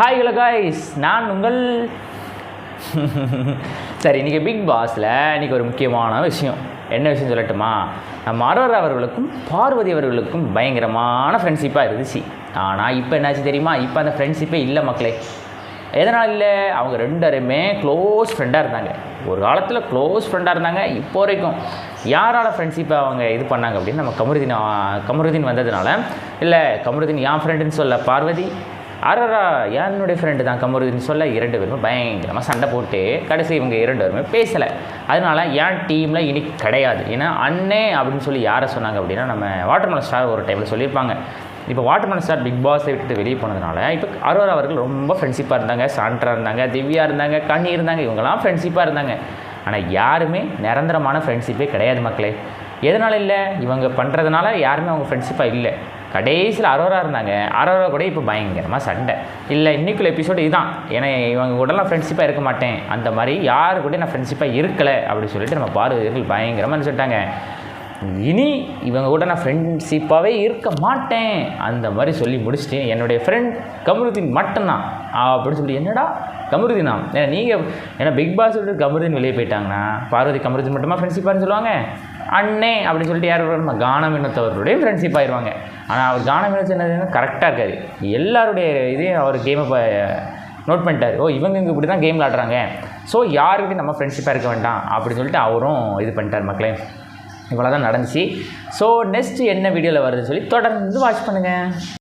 Hi hello guys நான் உங்கள் சரி இன்றைக்கி பிக் பாஸில் இன்றைக்கி ஒரு முக்கியமான விஷயம். என்ன விஷயம் சொல்லட்டுமா? நம்ம அரோரா அவர்களுக்கும் பார்வதி அவர்களுக்கும் பயங்கரமான ஃப்ரெண்ட்ஷிப்பாக இருந்துச்சு. ஆனால் இப்போ என்னாச்சு தெரியுமா? இப்போ அந்த ஃப்ரெண்ட்ஷிப்பே இல்லை மக்களே. எதனால் இல்லை? அவங்க ரெண்டருமே க்ளோஸ் ஃப்ரெண்டாக இருந்தாங்க. ஒரு காலத்தில் க்ளோஸ் ஃப்ரெண்டாக இருந்தாங்க. இப்போ வரைக்கும் யாரால் ஃப்ரெண்ட்ஷிப்பை அவங்க இது பண்ணாங்க அப்படின்னு நம்ம கமருதீன் கமருதீன் வந்ததுனால இல்லை கமருதீன் என் ஃப்ரெண்டுன்னு சொல்ல பார்வதி அரரா என்னுடைய ஃப்ரெண்டு தான்? கமருதுன்னு சொல்ல இரண்டு பேருமே பயங்கரமாக சண்டை போட்டு கடைசி இவங்க இரண்டு பேருமே பேசலை. அதனால என் டீமில் இனி கிடையாது. ஏன்னா அண்ணே அப்படின்னு சொல்லி யாரை சொன்னாங்க அப்படின்னா நம்ம வாட்டர்மலன் ஸ்டார் ஒரு டைமில் சொல்லியிருப்பாங்க. இப்போ வாட்டர்மேன் ஸ்டார் பிக் பாஸை விட்டு வெளியே போனதுனால இப்போ அரோரா அவர்கள் ரொம்ப ஃப்ரெண்ட்ஷிப்பாக இருந்தாங்க. சாண்ட்ரா இருந்தாங்க திவ்யா இருந்தாங்க கண்ணி இருந்தாங்க. இவங்கெல்லாம் ஃப்ரெண்ட்ஷிப்பாக இருந்தாங்க. ஆனால் யாருமே நிரந்தரமான ஃப்ரெண்ட்ஷிப்பே கிடையாது மக்களே. எதனால் இல்லை? இவங்க பண்ணுறதுனால யாருமே அவங்க ஃப்ரெண்ட்ஷிப்பாக இல்லை. கடைசியில் அரோரா இருந்தாங்க. அரோரா கூட இப்போ பயங்கரமாக சண்டை. இல்லை இன்றைக்குள்ள எபிசோடு இதுதான். ஏன்னா இவங்க கூடலாம் ஃப்ரெண்ட்ஷிப்பாக இருக்க மாட்டேன். அந்த மாதிரி யார் கூட நான் ஃப்ரெண்ட்ஷிப்பாக இருக்கலை அப்படின்னு சொல்லிட்டு நம்ம பார்வதிகள் பயங்கரமாக சொல்லிட்டாங்க. இனி இவங்க கூட நான் ஃப்ரெண்ட்ஷிப்பாகவே இருக்க மாட்டேன். அந்த மாதிரி சொல்லி முடிச்சுட்டு என்னுடைய ஃப்ரெண்ட் கமருதீன் மட்டும்தான் அப்படின்னு சொல்லி என்னடா? கமருதீனா? ஏன்னா நீங்கள் ஏன்னா பிக் பாஸ் விட்டு கமருதீன் வெளியே போயிட்டாங்கன்னா பார்வதி கமருதீன் மட்டுமா ஃப்ரெண்ட்ஷிப்பான்னு சொல்லுவாங்க. அண்ணே அப்படின்னு சொல்லிட்டு யார் வருமா கானம் ஃப்ரெண்ட்ஷிப் ஆயிடுவாங்க ஆனால் அவர் கானம் என்னதுன்னா கரெக்டாக இருக்காது எல்லாருடைய இதையும் அவர் கேமை நோட் பண்ணிட்டார். ஓ இவங்க இங்கே இப்படி தான் கேம் விளாட்றாங்க ஸோ யாருக்கிட்டையும் நம்ம ஃப்ரெண்ட்ஷிப்பாக இருக்க வேண்டாம் அப்படின்னு சொல்லிட்டு அவரும் இது பண்ணிட்டார் மக்களே. இவ்வளோ தான் நடந்துச்சு. ஸோ நெக்ஸ்ட் என்ன வீடியோவில் வருதுன்னு சொல்லி தொடர்ந்து வாட்ச் பண்ணுங்கள்